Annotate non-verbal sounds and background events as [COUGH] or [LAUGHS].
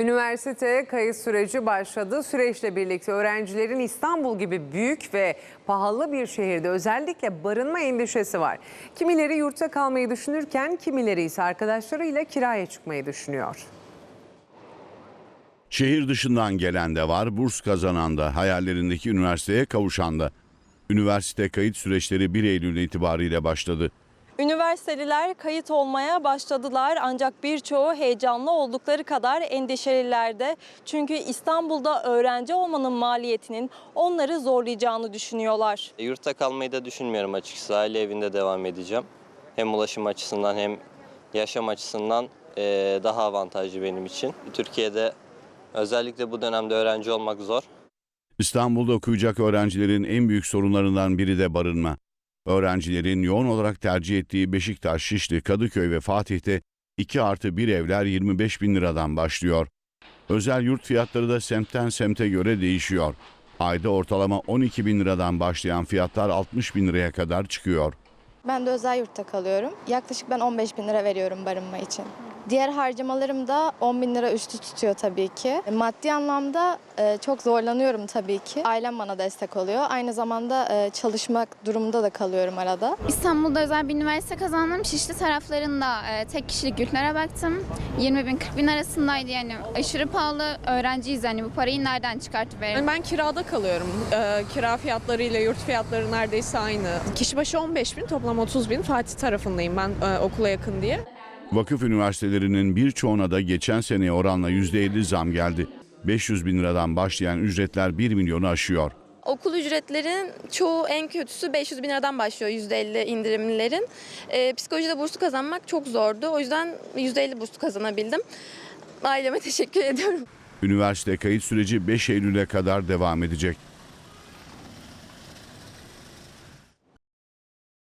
Üniversite kayıt süreci başladı. Süreçle birlikte öğrencilerin İstanbul gibi büyük ve pahalı bir şehirde özellikle barınma endişesi var. Kimileri yurtta kalmayı düşünürken kimileri ise arkadaşlarıyla kiraya çıkmayı düşünüyor. Şehir dışından gelen de var, burs kazanan da, hayallerindeki üniversiteye kavuşan da. Üniversite kayıt süreçleri 1 Eylül itibariyle başladı. Üniversiteliler kayıt olmaya başladılar ancak birçoğu heyecanlı oldukları kadar endişeliler de. Çünkü İstanbul'da öğrenci olmanın maliyetinin onları zorlayacağını düşünüyorlar. E, Yurtta kalmayı da düşünmüyorum açıkçası. Aile evinde devam edeceğim. Hem ulaşım açısından hem yaşam açısından e, daha avantajlı benim için. Türkiye'de özellikle bu dönemde öğrenci olmak zor. İstanbul'da okuyacak öğrencilerin en büyük sorunlarından biri de barınma. Öğrencilerin yoğun olarak tercih ettiği Beşiktaş, Şişli, Kadıköy ve Fatih'te 2 artı 1 evler 25 bin liradan başlıyor. Özel yurt fiyatları da semtten semte göre değişiyor. Ayda ortalama 12 bin liradan başlayan fiyatlar 60 bin liraya kadar çıkıyor. Ben de özel yurtta kalıyorum. Yaklaşık ben 15 bin lira veriyorum barınma için. Diğer harcamalarım da 10 bin lira üstü tutuyor tabii ki. Maddi anlamda e, çok zorlanıyorum tabii ki. Ailem bana destek oluyor. Aynı zamanda e, çalışmak durumunda da kalıyorum arada. İstanbul'da özel bir üniversite kazandım. Şişli taraflarında e, tek kişilik yurtlara baktım. 20 bin 40 bin arasındaydı yani aşırı pahalı öğrenciyiz yani bu parayı nereden çıkartıp verelim? Yani ben kirada kalıyorum. Kira fiyatları ile yurt fiyatları neredeyse aynı. Kişi başı 15 bin, toplam 30 bin. Fatih tarafındayım ben e, okula yakın diye. Vakıf üniversitelerinin birçoğuna da geçen seneye oranla %50 zam geldi. 500 bin liradan başlayan ücretler 1 milyonu aşıyor. Okul ücretlerin çoğu en kötüsü 500 bin liradan başlıyor %50 indirimlilerin. Ee, psikolojide burslu kazanmak çok zordu. O yüzden %50 burslu kazanabildim. Aileme [LAUGHS] teşekkür ediyorum. Üniversite kayıt süreci 5 Eylül'e kadar devam edecek.